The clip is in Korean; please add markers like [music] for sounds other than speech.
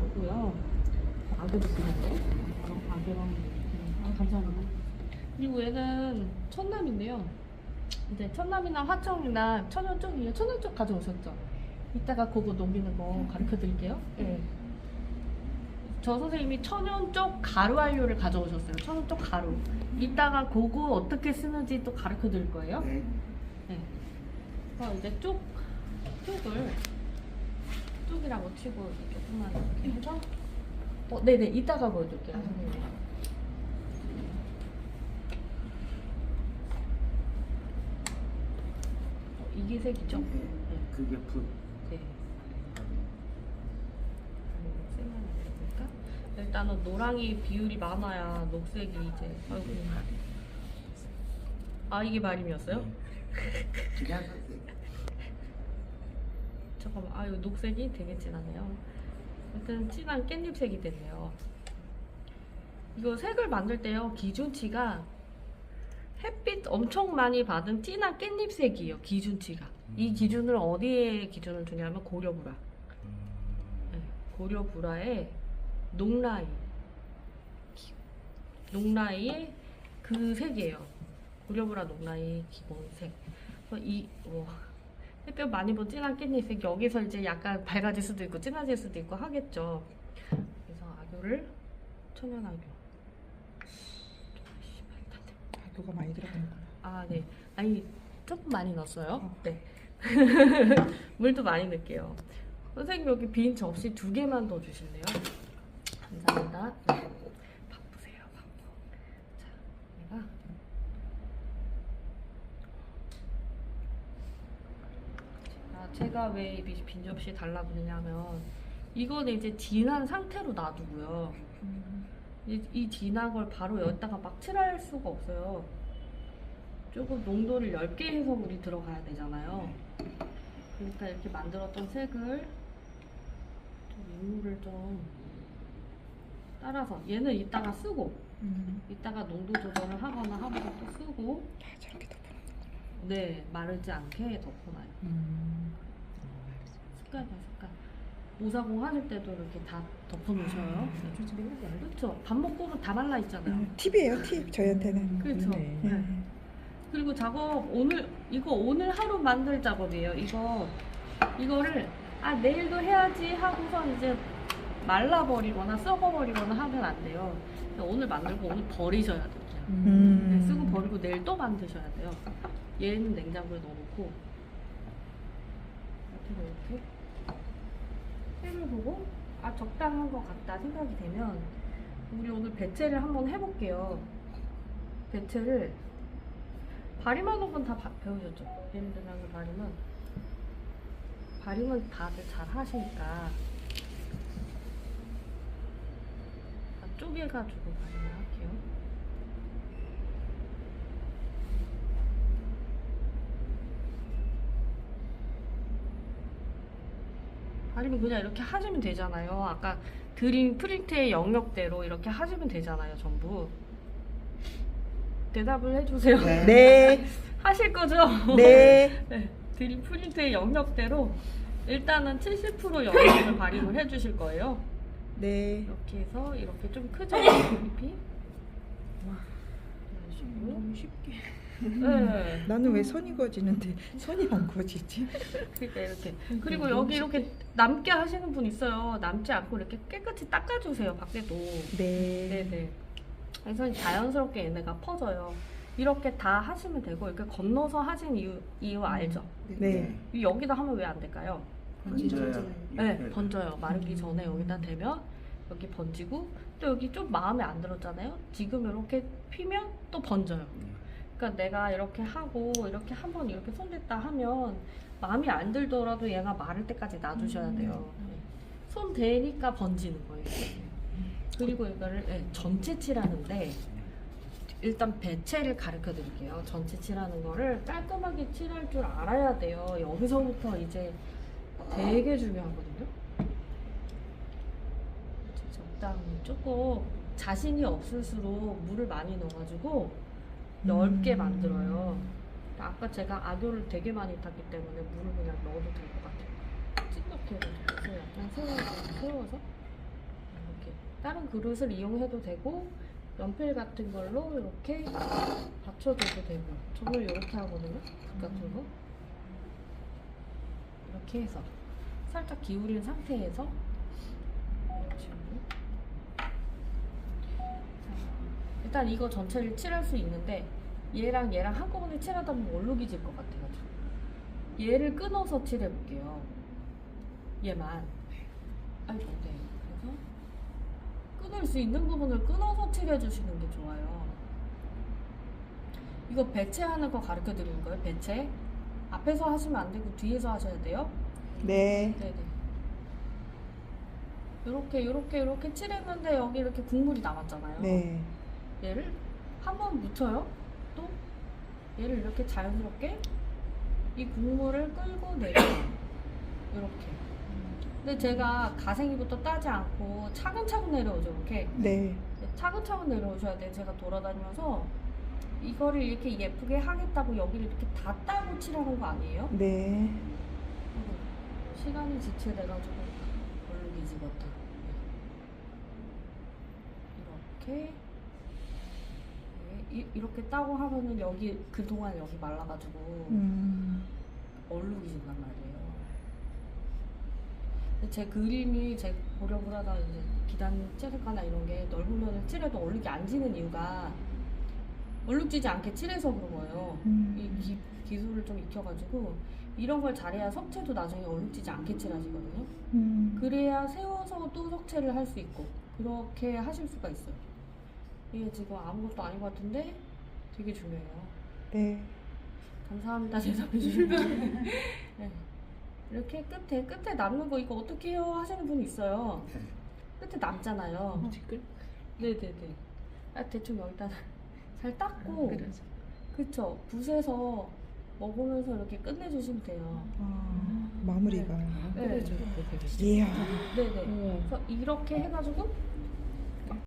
많고요. 악어도 있는데. 악어랑. 아, 감사합니다. 그리고 얘는 천남인데요. 이제 천남이나 화청이나 천연 쪽이에요. 천연 쪽 가져오셨죠? 이따가 그거 녹이는 거 가르쳐 드릴게요. 네. 저 선생님이 천연 쪽 가루 한료를 가져오셨어요. 천연 쪽 가루. 이따가 그거 어떻게 쓰는지 또 가르쳐 드릴 거예요. 네. 네. 그래서 이제 쪽, 쪽을 쪽이라고 치고 조금만 이렇게 해서 어, 네네 이따가 보여줄게요. 선생님. 어, 이게 색이죠? 네. 그게 붓. 네. 안 되니까. 일단은 노랑이 비율이 많아야 녹색이 이제 아이고. 아 이게 말임이었어요? 그냥 선생님. 잠깐만, 아, 이거 녹색이 되게 진하네요. 일단 진한 깻잎색이 됐네요. 이거 색을 만들 때요, 기준치가 햇빛 엄청 많이 받은 진한 깻잎색이에요, 기준치가. 이 기준을 어디에 기준을 두냐면 고려불화. 네, 고려불화의 녹라이. 녹라이의 그 색이에요. 고려불화 녹라이 기본색. 이, 뭐, 햇볕 많이 본 진한 깻잎색 여기서 이제 약간 밝아질 수도 있고 진해질 수도 있고 하겠죠. 그래서 악교를 천연 악교. 악교가 많이 들어가는구나. 아 네. 아니 조금 많이 넣었어요. 어. 네. [laughs] 물도 많이 넣을게요. 선생님 여기 빈 접시 두 개만 더 주실래요? 감사합니다. 네. 바쁘세요, 바빠. 자, 내가 아, 제가 왜이빈 접시 달라고 그러냐면 이거는 이제 진한 상태로 놔두고요. 이, 이 진한 걸 바로 여기다가 막 칠할 수가 없어요. 조금 농도를 얇게 해서 물이 들어가야 되잖아요. 그러니까 이렇게 만들었던 색을 좀 인물을 좀 따라서 얘는 이따가 쓰고 음. 이따가 농도 조절을 하거나 하면서 또 쓰고 아, 저렇게 덮어놓는 네 마르지 않게 덮어놔요. 음. 색깔과 색깔. 오사공 하실 때도 이렇게 다 덮어놓으셔요. 아, 요즘 이거 말도 그렇죠. 밥 먹고는 다 말라 있잖아요. 음, 팁이에요, 팁. 저희한테는. 그렇죠. 네. 네. 그리고 작업 오늘 이거 오늘 하루 만들 작업이에요. 이거 이거를 아 내일도 해야지 하고서 이제 말라버리거나 썩어버리거나 하면 안 돼요. 오늘 만들고 오늘 버리셔야 돼요. 음. 네, 쓰고 버리고 내일 또 만드셔야 돼요. 얘는 냉장고에 넣어놓고 이렇게 이렇게 색을 보고 아 적당한 것 같다 생각이 되면 우리 오늘 배채를 한번 해볼게요. 배채를 발음하는 건다 배우셨죠? 예민들하는 발음은 발음은 다들 잘 하시니까 다 쪼개가지고 발음을 할게요. 아니면 그냥 이렇게 하시면 되잖아요. 아까 드림 프린트의 영역대로 이렇게 하시면 되잖아요, 전부. 대답을 해주세요. 네. [laughs] 네. 하실 거죠? 네. [laughs] 네. 드림 프린트의 영역대로 일단은 70% 영역을 발휘를 해주실 거예요. 네. 이렇게 해서 이렇게 좀 크죠? [laughs] 식으로. 너무 쉽게. 네. 나는 왜 선이 거지는데 선이 안 거지지? 그러니까 이렇게 그리고 여기 이렇게 남게 하시는 분 있어요. 남지 않고 이렇게 깨끗이 닦아주세요. 밖에도. 네. 네네. 그래서 자연스럽게 얘네가 퍼져요. 이렇게 다 하시면 되고 이렇게 건너서 하신 이유 이유 알죠? 네. 이 여기다 하면 왜 안 될까요? 번져요. 네, 번져요. 마르기 전에 여기다 대면 여기 번지고 또 여기 좀 마음에 안 들었잖아요. 지금 이렇게 피면 또 번져요. 그러니까 내가 이렇게 하고 이렇게 한 번 이렇게 손댔다 하면 마음이 안 들더라도 얘가 마를 때까지 놔두셔야 돼요. 네. 손 대니까 번지는 거예요. 그리고 이거를 네, 전체 칠하는데 일단 배채를 가르쳐 드릴게요. 전체 칠하는 거를 깔끔하게 칠할 줄 알아야 돼요. 여기서부터 이제 되게 중요하거든요. 적당히 조금 자신이 없을수록 물을 많이 넣어가지고 넓게 음. 만들어요. 아까 제가 악교를 되게 많이 탔기 때문에 물을 그냥 넣어도 될 것 같아요. 찐넣게 해가지고 약간 세워서, 세워서 다른 그릇을 이용해도 되고 연필 같은 걸로 이렇게 받쳐줘도 되고 저는 이렇게 하거든요. 붓 같은 거 이렇게 해서 살짝 기울인 상태에서 이런 식으로 자, 일단 이거 전체를 칠할 수 있는데 얘랑 얘랑 한꺼번에 칠하다 보면 얼룩이 질 것 같아가지고 얘를 끊어서 칠해볼게요. 얘만. 아이고, 네. 그래서 끊을 수 있는 부분을 끊어서 칠해주시는 게 좋아요. 이거 배채하는 거 가르쳐 드리는 거예요, 배채. 앞에서 하시면 안 되고 뒤에서 하셔야 돼요. 네. 네네. 요렇게, 요렇게, 요렇게 칠했는데 여기 이렇게 국물이 남았잖아요. 네. 얘를 한 번 묻혀요. 또 얘를 이렇게 자연스럽게 이 국물을 끌고 내려요. [clears throat] 이렇게. 근데 제가 가생이부터 따지 않고 차근차근 내려오죠. 이렇게 네. 차근차근 내려오셔야 돼요. 제가 돌아다니면서 이거를 이렇게 예쁘게 하겠다고 여기를 이렇게 다 따고 칠하는 거 아니에요? 네. 아이고, 시간이 지체돼가지고 얼룩이 집었다. 이렇게 네, 이, 이렇게 따고 하면은 여기 그동안 여기 말라가지고 음. 얼룩이 진단 말이에요. 근데 제 그림이 제 고력을 하다 이제 비단 찌를까나 이런 게 넓으면 칠해도 얼룩이 안 지는 이유가 얼룩지지 않게 칠해서 그런 거예요. 음. 이 기, 기술을 좀 익혀가지고 이런 걸 잘해야 석채도 나중에 얼룩지지 않게 칠하시거든요. 음. 그래야 세워서 또 석채를 할 수 있고 그렇게 하실 수가 있어요. 이게 지금 아무것도 아닌 것 같은데 되게 중요해요. 네. 감사합니다 [laughs] 대답해 주시면 네. 이렇게 끝에 끝에 남는 거 이거 어떻게 해요 하시는 분이 있어요. 끝에 남잖아요. 네네네. 아, 대충 여기다 잘 닦고 그쵸 붓에서 먹으면서 이렇게 끝내주시면 돼요. 아, 마무리가. 네. 이야. 네네. 그래서 이렇게 해가지고